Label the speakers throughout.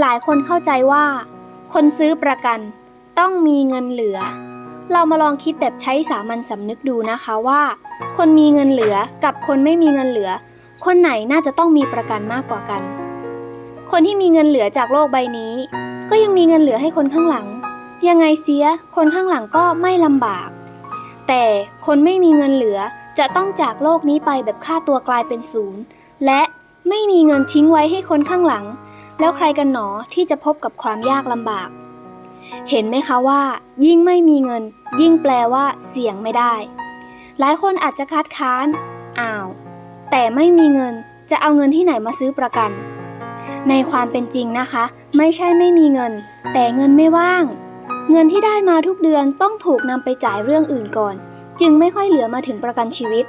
Speaker 1: หลายคนเข้าใจว่า คนซื้อประกันต้องมีเงินเหลือ เรามาลองคิดแบบใช้สามัญสำนึกดูนะคะว่า คนมีเงินเหลือกับคนไม่มีเงินเหลือ คนไหนน่าจะต้องมีประกันมากกว่ากัน คนที่มีเงินเหลือจากโลกใบนี้ ก็ยังมีเงินเหลือให้คนข้างหลัง ยังไงเสียคนข้างหลังก็ไม่ลำบาก แต่คนไม่มีเงินเหลือจะต้องจากโลกนี้ไปแบบค่าตัวกลายเป็นศูนย์และไม่มีเงินทิ้งไว้ให้คนข้างหลัง แล้วใครกันหนอที่จะพบกับความยากลำบาก เห็นไหมคะว่า ยิ่งไม่มีเงิน ยิ่งแปลว่า เสี่ยงไม่ได้ หลายคนอาจจะคัดค้านอ้าว แต่ไม่มีเงินจะเอาเงินที่ไหนมาซื้อประกัน ในความเป็นจริงนะคะ ไม่ใช่ไม่มีเงิน แต่เงินไม่ว่าง เงินที่ได้มาทุกเดือนต้องถูกนำไปจ่ายเรื่องอื่นก่อน จึงไม่ค่อยเหลือมาถึงประกันชีวิต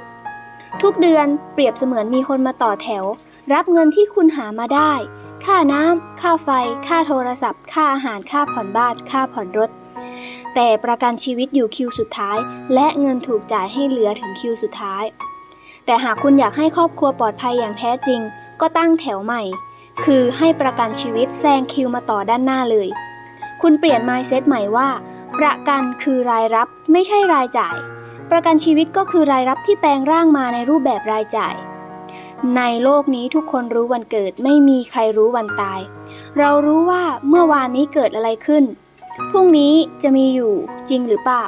Speaker 1: ทุกเดือนเปรียบเสมือนมีคนมาต่อแถว รับเงินที่คุณหามาได้ ค่าน้ำ ค่าไฟ ค่าโทรศัพท์ ค่าอาหาร ค่าผ่อนบ้าน ค่าผ่อนรถ แต่ประกันชีวิตอยู่คิวสุดท้าย และเงินถูกจ่ายให้เหลือถึงคิวสุดท้าย แต่หากคุณอยากให้ครอบครัวปลอดภัยอย่างแท้จริง ก็ตั้งแถวใหม่ คือให้ประกันชีวิตแซงคิวมาต่อด้านหน้าเลย คุณเปลี่ยน mindset ใหม่ว่า ประกันคือรายรับไม่ใช่รายจ่าย ประกันชีวิตก็คือรายรับที่แปลงร่างมาในรูปแบบรายจ่าย ในโลกนี้ทุกคนรู้วันเกิดไม่มีใครรู้วันตาย เรารู้ว่าเมื่อวานนี้เกิดอะไรขึ้น พรุ่งนี้จะมีอยู่จริงหรือเปล่า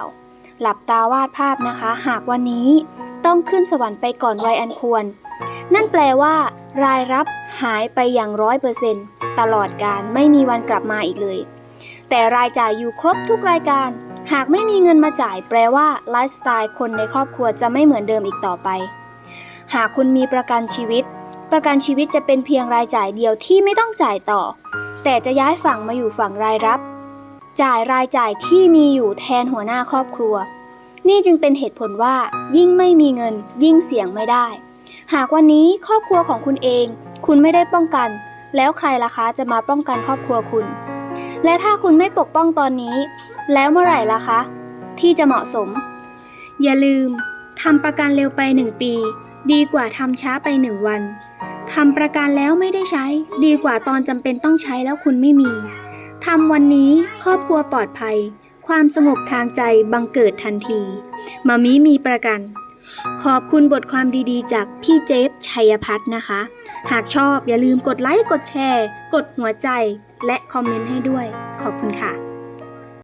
Speaker 1: หลับตาวาดภาพนะคะ หากวันนี้ต้องขึ้นสวรรค์ไปก่อนวัยอันควร นั่นแปลว่า รายรับหายไปอย่างร้อยเปอร์เซนต์ตลอดการไม่มีวันกลับมาอีกเลย แต่รายจ่ายอยู่ครบทุกรายการ หากไม่มีเงินมาจ่าย แปลว่าไลฟ์สไตล์คนในครอบครัวจะไม่เหมือนเดิมอีกต่อไป หากคุณมีประกันชีวิต ประกันชีวิตจะเป็นเพียงรายจ่ายเดียวที่ไม่ต้องจ่ายต่อ แต่จะย้ายฝั่งมาอยู่ฝั่งรายรับ จ่ายรายจ่ายที่มีอยู่แทนหัวหน้าครอบครัว นี่จึงเป็นเหตุผลว่า ยิ่งไม่มีเงิน ยิ่งเสี่ยงไม่ได้ หากวันนี้ครอบครัวของคุณเอง คุณไม่ได้ป้องกัน แล้วใครล่ะคะจะมาป้องกันครอบครัวคุณ และถ้าคุณไม่ปกป้องตอนนี้ แล้วเมื่อไหร่ล่ะคะ ที่จะเหมาะสม อย่าลืมทำประกันเร็วไปหนึ่งปี ดีกว่าทำช้าไปหนึ่งวันทำประกันแล้วไม่ได้ใช้ ดีกว่าตอนจำเป็นต้องใช้แล้วคุณไม่มีทำวันนี้ครอบครัวปลอดภัย ความสงบทางใจบังเกิดทันทีมามิมีประกัน ขอบคุณบทความดีๆ จากพี่เจฟชัยพัฒน์นะคะ หากชอบอย่าลืมกดไลค์กดแชร์ กดหัวใจ และคอมเมนต์ให้ด้วย ขอบคุณค่ะ